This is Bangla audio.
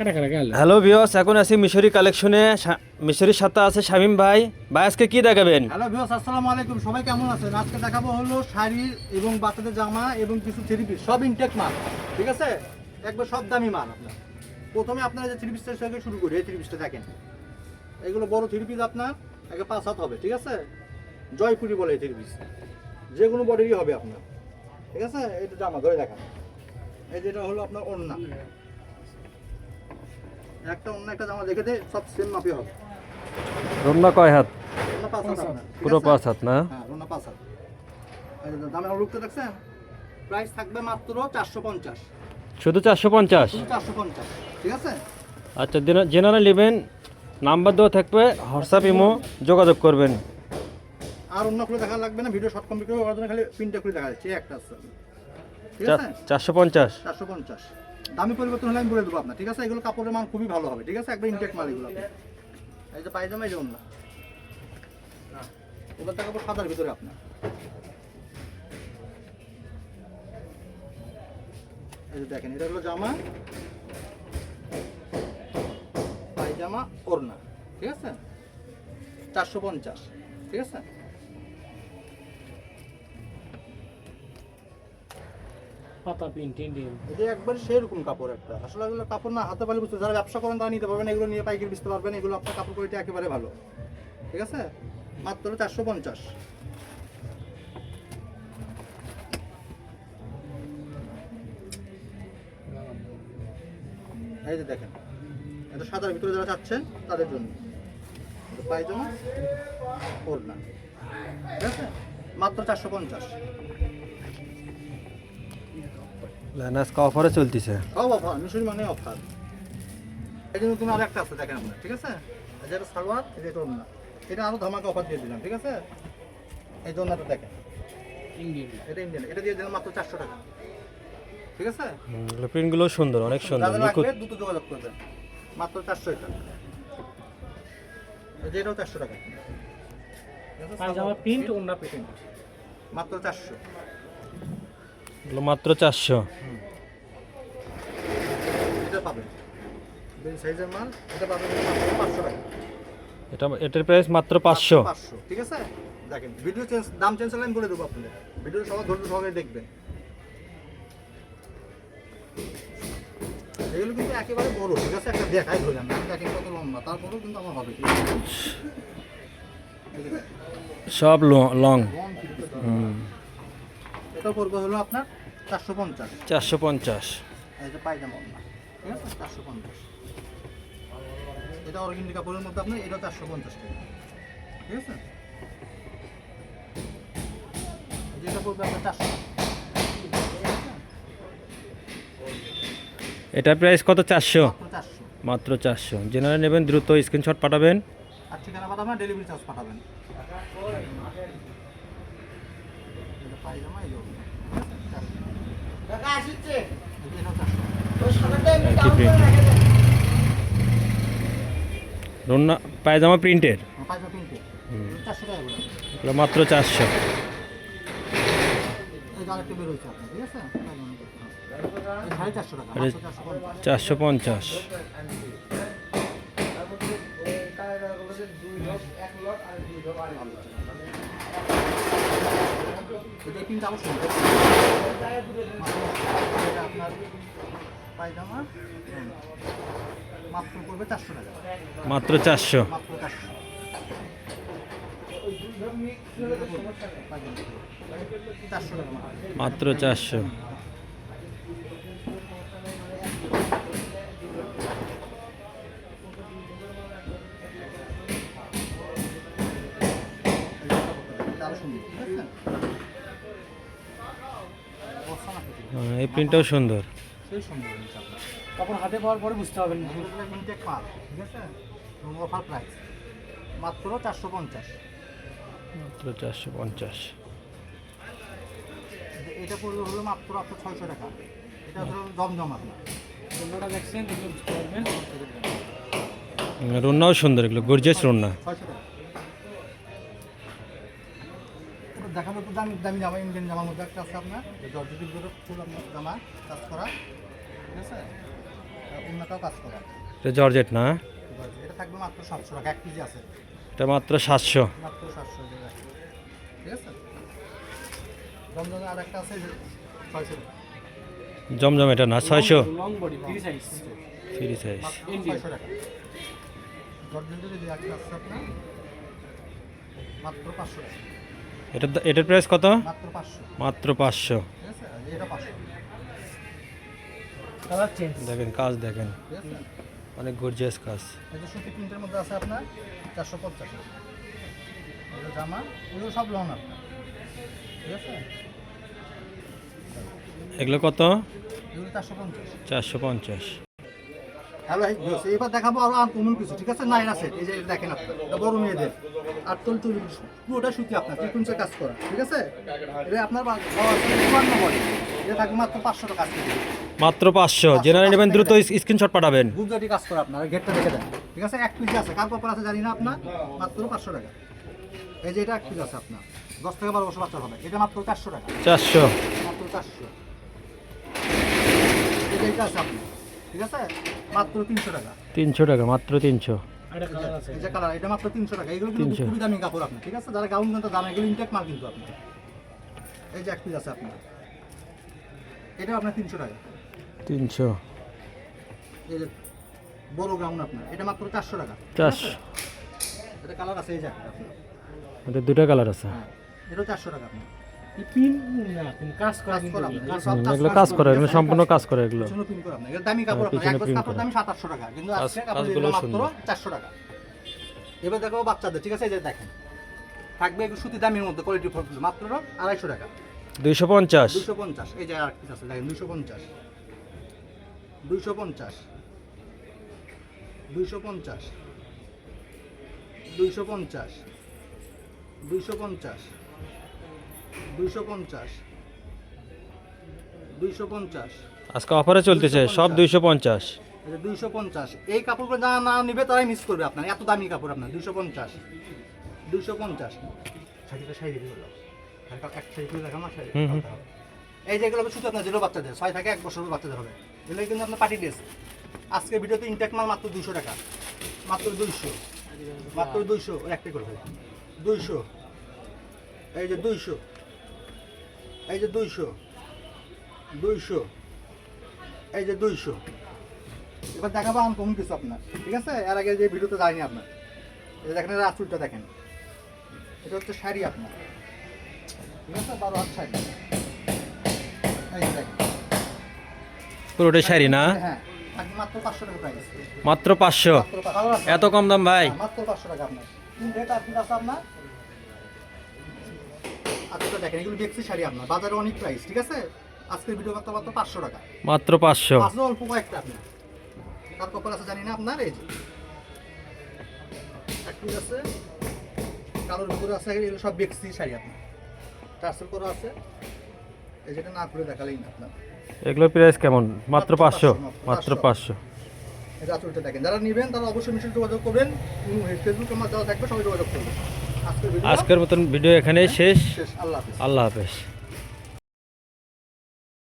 হ্যালো ভিওস এখন আছি মিশরি কালেকশনে মিশরির সাথে আছে শামিম ভাই। ভাই আজকে কি দেখাবেন? হ্যালো ভিউস আসসালামু আলাইকুম। সবাই কেমন আছেন? আজকে দেখাবো হলো শাড়ি এবং বাচ্চাদের জামা এবং কিছু থ্রি পিস সব ইনটেক মাল ঠিক আছে? একবার সব দামি মাল আপনার। প্রথমে আপনারা যে থ্রি পিসটা থেকে শুরু করি এই থ্রি পিসটা দেখেন। এগুলো বড় থ্রি পিস আপনার আগে পাঁচ হাত হবে ঠিক আছে? জয়পুরি বলে এই থ্রি পিস যে কোনো বডিরই হবে আপনার। ঠিক আছে? এটা জামা ধরে দেখান। এই যেটা হলো আপনার ওড়না। একটা অন্য একটা জামা দেখে দে সব সেম মাপে হবে। রুন্না কয় হাত? পুরো পাঁচ হাত না? হ্যাঁ রোনা পাঁচ হাত। দামের লুকটা দেখছেন? প্রাইস থাকবে মাত্র চারশো পঞ্চাশ। শুধু চারশো পঞ্চাশ? চারশো পঞ্চাশ। ঠিক আছে? আচ্ছা জেনারেল নেবেন নাম্বার দেওয়া থাকবে হোয়াটসঅ্যাপ ইমো যোগাযোগ করবেন। আর অন্য করে দেখা লাগবে না ভিডিও শর্ট কমপ্লিট করে ওর জন্য খালি প্রিন্টটা করে দেখা যাচ্ছে এই একটা আছে। ঠিক আছে? চারশো পঞ্চাশ। চারশো পঞ্চাশ। দামি পরিবর্তন হলে আমি বলে দেবো আপনার ঠিক আছে? এগুলো কাপড়ের মান খুবই ভালো হবে। ঠিক আছে? একবার ইনটেক মাল এগুলো। এই যে পায়জামা, এই যে অন্য এবার দেখাবো সাদার ভিতরে আপনার। এই যে দেখেন, এটা হলো জামা, পায়জামা, ওড়না। ঠিক আছে? চারশো পঞ্চাশ। ঠিক আছে? পাতা প্রিন্ট ইন্ডিয়ান এটা একবার সেরকম কাপড় একটা। আসলে এগুলো কাপড় না, হাতে পালে বুঝতে যারা ব্যবসা করেন তারা নিতে পারবেন এগুলো নিয়ে পাইকারি বেচতে পারবেন, এগুলো আপনার কাপড় কোয়ালিটি একেবারে ভালো। ঠিক আছে? মাত্র চারশো পঞ্চাশ। এই যে দেখেন, এটা সাদার ভিতরে যারা চাচ্ছেন, তাদের জন্য। পায়জামা, ওড়না। ঠিক আছে? মাত্র চারশো পঞ্চাশ। আজকে অফারে চলতেছে। অফার মিশরি মানে অফার। জন্য তুমি আর একটা আছে দেখেন আপনার ঠিক আছে? এই যে সালোয়ার এটা ওড়না। এটা আরও ধামাকা অফার দিয়ে দিলাম ঠিক আছে? এই জন্য দেখেন। ইন্ডিয়ান। এটা ইন্ডিয়ান এটা দিয়ে দিলাম মাত্র চারশো টাকা। ঠিক আছে? প্রিন্টগুলো সুন্দর অনেক সুন্দর। নিখুঁত। লাগবে যোগাযোগ করবেন মাত্র চারশো এই চারশো টাকা। পায়জামা প্রিন্ট ওন্না প্রিন্ট। মাত্র চারশো। মাত্র চারশো। সাইজের মাল এটা পাবেন পাঁচশো টাকা। এটা এটার প্রাইস মাত্র পাঁচশো। পাঁচশো ঠিক আছে? দেখেন ভিডিও চেঞ্জ দাম চেঞ্জ হলে আমি বলে দেবো আপনাদের। ভিডিও সবাই ধৈর্য সহকারে দেখবেন। এগুলো কিন্তু একেবারে বড় ঠিক আছে? একটা দেখাই ধরলাম আমি দেখেন কত লম্বা তারপরেও কিন্তু আমার হবে সব লং লং এটা পড়বে হলো আপনার চারশো পঞ্চাশ। চারশো পঞ্চাশ। পায়জামা। ঠিক আছে চারশো পঞ্চাশ। এটা অর্গেন্ডি কাপড়ের মধ্যে আপনার এটা চারশো পঞ্চাশ টাকা। ঠিক আছে? এটা পড়বে আপনার চারশো। এটার প্রাইস কত? চারশো। মাত্র চারশো। জেনারেল নেবেন দ্রুত স্ক্রিনশট পাঠাবেন। আর ঠিকানা পাঠাবেন ডেলিভারি চার্জ পাঠাবেন। পায়জামা রুন্না পায়জামা প্রিন্টের? এগুলো মাত্র চারশো। চারশো পঞ্চাশ। আপনার পায়জামা মাত্র পড়বে চারশো টাকা। মাত্র চারশো। মাত্র চারশো। মাত্র। চারশো। এই প্রিন্টটাও সুন্দর। সেই সুন্দর ইনশাআল্লাহ। তখন হাতে পাওয়ার পরে বুঝতে পারবেন ইনটেক মাল, ঠিক আছে? এবং অফার প্রাইস মাত্র চারশো পঞ্চাশ। মাত্র চারশো পঞ্চাশ। এটা পড়বে হলো মাত্র আপনার ছয়শো টাকা। এটা ধরুন জমজম আপনার অন্যটা দেখছেন দেখলে বুঝতে পারবেন। রুন্নাও সুন্দর এগুলো গর্জিয়াস রুন্না ছয়শো টাকা। দেখাবো একটু দামি দামি জামা ইন্ডিয়ান জামার মধ্যে একটা আছে আপনার। জর্জেটির ভিতরে ফুল আপনার জামা কাজ করা ঠিক আছে? অন্যটাও কাজ করা। এটা জর্জেট না? এটা থাকবে মাত্র সাতশো টাকা এক কেজি আছে। এটা মাত্র সাতশো। মাত্র সাতশো ঠিক আছে? জমজমে আর একটা আছে ছয়শো জমজম এটা না ছয়শো? লং বডি সাইজ ছয়শো টাকা। একটা আছে আপনার মাত্র পাঁচশো টাকা। এটা এটার প্রাইস কত? মাত্র পাঁচশো। দেখেন কাজ দেখেন। অনেক গর্জিয়াস কাজ। সুতি প্রিন্টের মধ্যে আছে আপনার চারশো পঞ্চাশ এগুলো জামা এগুলো সব লং আপনার। ঠিক আছে? এগুলো কত? চারশো পঞ্চাশ। চারশো পঞ্চাশ হ্যালো এবার দেখাবো আরও আনকমন কিছু ঠিক আছে? নাইরা সেট এই যে দেখেন আপনার বড় মেয়েদের। আর তোল তুল পুরোটা সুতি আপনার ত্রিকুঞ্চের কাজ করা ঠিক আছে? এটা আপনার চুয়ান্ন বডি এটা থাকবে মাত্র পাঁচশো টাকা মাত্র পাঁচশো। জেনারেল নেবেন দ্রুত স্ক্রিনশট পাঠাবেন। গুজরাটি কাজ করা আপনার গেটটা দেখে দেন। ঠিক আছে? এক পিস আছে কার কপর আছে জানি না আপনার মাত্র পাঁচশো টাকা। এই যে এটা এক পিস আছে আপনার দশ থেকে বারো বছর বাচ্চা হবে এটা মাত্র চারশো টাকা। চারশো। মাত্র চারশো। এটা আছে আপনার ঠিক আছে? মাত্র তিনশো টাকা। তিনশো টাকা মাত্র তিনশো। একটা কালার এটা মাত্র তিনশো টাকা। এগুলো কিন্তু 300 খুবই দামি কাপড় আপনার ঠিক আছে? যারা গাউন কিন্তু দাম এগুলো ইনটেক মাল কিন্তু এই যে এক পিস আছে আপনার। এটা আপনার তিনশো টাকা। তিনশো। এই যে বড় গাউন আপনার এটা মাত্র চারশো টাকা। চারশো। এটা কালার আছে এই যে আপনার দুটা কালার আছে। হ্যাঁ এটাও চারশো টাকা আপনার। পিন না পিন কাজ করা কাজ কিন্তু করা এগুলো। আপনার, সব হুম, কাজ এগুলো করা কাজ করে এগুলো সম্পূর্ণ কাজ করে এগুলো। পিন করা আপনার দামি কাপড় এক print কাপড় দামি সাতাশশো টাকা কিন্তু আজকে মাত্র টাকা। এবার দেখো বাচ্চাদের ঠিক আছে? এই যে দেখেন থাকবে একটু সুতি দামের মধ্যে কোয়ালিটি মাত্র আড়াইশো টাকা। দুইশো পঞ্চাশ। দুশো পঞ্চাশ এই যে আর পিস আছে দেখেন দুশো পঞ্চাশ। দুইশো পঞ্চাশ। দুইশো পঞ্চাশ। দুইশো পঞ্চাশ। দুইশো পঞ্চাশ। আজকে অফারে চলতেছে সব দুইশো পঞ্চাশ। দুইশো পঞ্চাশ। এই কাপড়গুলো যারা না নিবে তারাই মিস করবে আপনার এত দামি কাপড় আপনার দুইশো পঞ্চাশ। দুইশো পঞ্চাশ। এই যেগুলো শুধু আপনার যেগুলো বাচ্চাদের ছয় থেকে এক বছরের বাচ্চাদের হবে। এগুলো কিন্তু আপনার পার্টি ড্রেস। আজকে ভিডিওতে ইনটেক মাল মাত্র দুইশো টাকা। মাত্র দুইশো। মাত্র দুইশো একটা করে ফেলি দুইশো। এই যে দুইশো। এই যে দুইশো। দুইশো। এই যে দুইশো। এবার দেখাবো আনকমন কিছু আপনার ঠিক আছে? এর আগে যে ভিডিওতে যায়নি আপনার। এই দেখেন রাসুলটা দেখেন। এটা হচ্ছে শাড়ি আপনার। ঠিক আছে? বারো হাত শাড়ি এই দেখেন। পুরোটাই শাড়ি না? হ্যাঁ থাকবে মাত্র পাঁচশো এত কম দাম ভাই? হ্যাঁ, মাত্র পাঁচশো টাকা আপনার? দেখেন এগুলো দেখছি শাড়ি আপনার। বাজারে অনেক প্রাইস ঠিক আছে? আজকের ভিডিও মাত্র মাত্র পাঁচশো টাকা। মাত্র পাঁচশো। পাঁচশো অল্প কয়েকটা আপনার। তার কপাল আছে জানি না আপনার এই যে। এক আছে? কালোর ভিতরে আছে এগুলো সব বেক্সি শাড়ি আপনার। টার্সেল করা আছে। এই যেটা না খুলে দেখালেই না আপনার। এগুলোর প্রাইস কেমন? মাত্র পাঁচশো মাত্র পাঁচশো। এটা চলতে দেখেন যারা নেবেন তারা অবশ্যই মিশন যোগাযোগ করবেন। ফেসবুক আমার দেওয়া থাকবে সবাই যোগাযোগ করবেন। আজকের মতন ভিডিও এখানেই শেষ। আল্লাহ হাফেজ।